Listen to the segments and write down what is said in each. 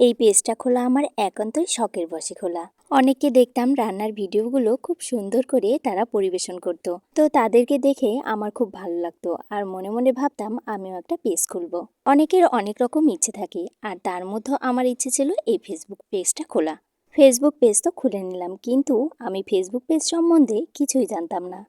এই পেজটা খোলা আমার একান্তই শখের বসে খোলা। অনেককে দেখতাম রান্নার ভিডিওগুলো খুব সুন্দর করে তারা পরিবেশন করত। তো তাদেরকে দেখে আমার খুব ভালো লাগতো আর মনে মনে ভাবতাম আমিও একটা পেজ খুলব। অনেকের অনেক রকম ইচ্ছে থাকে আর তার মধ্যে আমার ইচ্ছে ছিল এই ফেসবুক পেজটা খোলা। ফেসবুক পেজ তো খুলে নিলাম কিন্তু আমি ফেসবুক পেজ সম্বন্ধে কিছুই জানতাম না।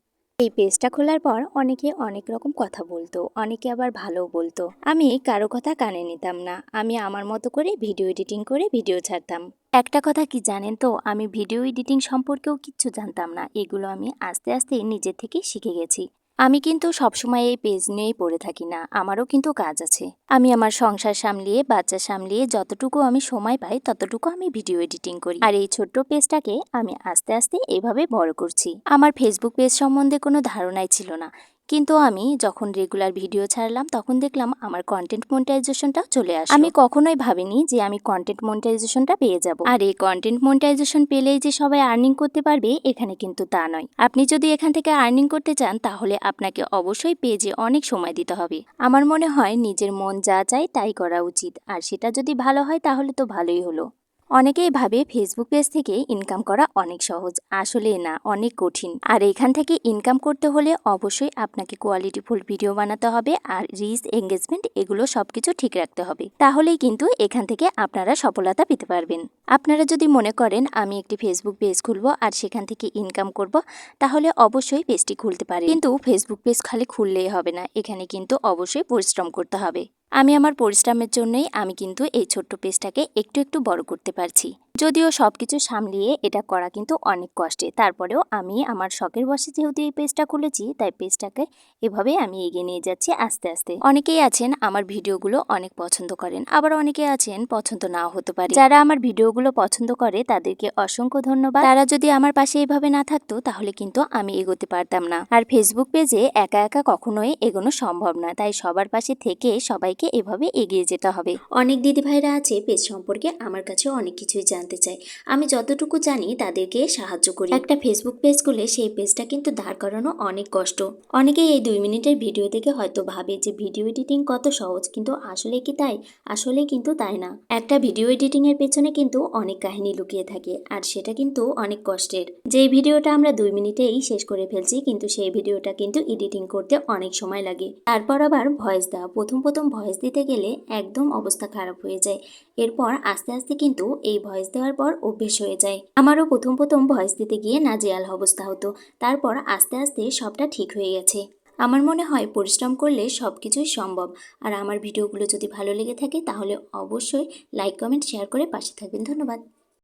এই পেজটা খোলার পর অনেকে অনেক রকম কথা বলতো, অনেকে আবার ভালো বলতো। আমি কারও কথা কানে নিতাম না। আমি আমার মতো করে ভিডিও এডিটিং করে ভিডিও ছাড়তাম। একটা কথা কি জানেন তো, আমি ভিডিও এডিটিং সম্পর্কেও কিচ্ছু জানতাম না। এগুলো আমি আস্তে আস্তে নিজের থেকে শিখে গেছি। আমি কিন্তু সবসময় এই পেজ নিয়েই পড়ে থাকি না, আমারও কিন্তু কাজ আছে। আমি আমার সংসার সামলিয়ে, বাচ্চা সামলিয়ে যতটুকু আমি সময় পাই, ততটুকু আমি ভিডিও এডিটিং করি। আর এই ছোট্ট পেজটাকে আমি আস্তে আস্তে এভাবে বড় করছি। আমার ফেসবুক পেজ সম্বন্ধে কোনো ধারণাই ছিল না। কিন্তু আমি যখন রেগুলার ভিডিও ছাড়লাম তখন দেখলাম আমার কন্টেন্ট মনিটাইজেশনটাও চলে আসে আমি কখনোই ভাবিনি যে আমি কন্টেন্ট মনিটাইজেশনটা পেয়ে যাব। আর এই কন্টেন্ট মনিটাইজেশন পেলেই যে সবাই আর্নিং করতে পারবে এখানে কিন্তু তা নয়। আপনি যদি এখান থেকে আর্নিং করতে চান তাহলে আপনাকে অবশ্যই পেজে অনেক সময় দিতে হবে। আমার মনে হয় নিজের মন যা চায় তাই করা উচিত। আর সেটা যদি ভালো হয় তাহলে তো ভালোই হলো। অনেকেই ভাবে ফেসবুক পেজ থেকে ইনকাম করা অনেক সহজ। আসলে না, অনেক কঠিন। আর এখান থেকে ইনকাম করতে হলে অবশ্যই আপনাকে কোয়ালিটিফুল ভিডিও বানাতে হবে আর রিচ এঙ্গেজমেন্ট এগুলো সবকিছু ঠিক রাখতে হবে। তাহলেই কিন্তু এখান থেকে আপনারা সফলতা পেতে পারবেন। আপনারা যদি মনে করেন, আমি একটি ফেসবুক পেজ খুলব আর সেখান থেকে ইনকাম করব, তাহলে অবশ্যই পেজটি খুলতে পারে কিন্তু ফেসবুক পেজ খালি খুললেই হবে না। এখানে কিন্তু অবশ্যই পরিশ্রম করতে হবে। আমি আমার পরিশ্রমের জন্যই আমি কিন্তু এই ছোট্ট পেজটাকে একটু একটু বড় করতে পারছি। যদিও সব কিছু সামলিয়ে এটা করা কিন্তু অনেক কষ্টে। তারপরেও আমি আমার শখের বসে যেহেতু এই পেজটা খুলেছি, তাই পেজটাকে এভাবে আমি এগিয়ে নিয়ে যাচ্ছি আস্তে আস্তে। অনেকেই আছেন আমার ভিডিওগুলো অনেক পছন্দ করেন, আবার অনেকে আছেন পছন্দ নাও হতে পারে। যারা আমার ভিডিওগুলো পছন্দ করে তাদেরকে অসংখ্য ধন্যবাদ। তারা যদি আমার পাশে এভাবে না থাকতো তাহলে কিন্তু আমি এগোতে পারতাম না। আর ফেসবুক পেজে একা একা কখনোই এগোনো সম্ভব না তাই সবার পাশে থেকে সবাইকে এভাবে এগিয়ে যেতে হবে। অনেক দিদিভাইরা আছে পেজ সম্পর্কে আমার কাছে অনেক কিছুই জানতে চায় আমি যতটুকু জানি তাদেরকে সাহায্য করি। একটা ফেসবুক পেজ খুলে সেই পেজটা কিন্তু দাঁড় করানো অনেক কষ্ট। অনেকেই এই দুই মিনিটের ভিডিও দেখে হয়তো ভাবে যে ভিডিও এডিটিং কত সহজ, কিন্তু আসলে কি তাই? আসলে কিন্তু তাই না। একটা ভিডিও এডিটিং এর পেছনে কিন্তু অনেক কাহিনী লুকিয়ে থাকে, আর সেটা কিন্তু অনেক কষ্টের। যেই ভিডিওটা আমরা দুই মিনিটেই শেষ করে ফেলছি, কিন্তু সেই ভিডিওটা কিন্তু এডিটিং করতে অনেক সময় লাগে। তারপর আবার ভয়েস দেওয়া। প্রথম প্রথম ভয়েস দিতে গেলে একদম অবস্থা খারাপ হয়ে যায়। এরপর আস্তে আস্তে কিন্তু এই ভয়েস দেওয়ার পর অভ্যেস হয়ে যায়। আমারও প্রথম প্রথম ভয়েস দিতে গিয়ে নাজেয়াল অবস্থা হতো। তারপর আস্তে আস্তে সবটা ঠিক হয়ে গেছে। আমার মনে হয় পরিশ্রম করলে সব কিছুই সম্ভব। আর আমার ভিডিওগুলো যদি ভালো লেগে থাকে তাহলে অবশ্যই লাইক কমেন্ট শেয়ার করে পাশে থাকবেন। ধন্যবাদ।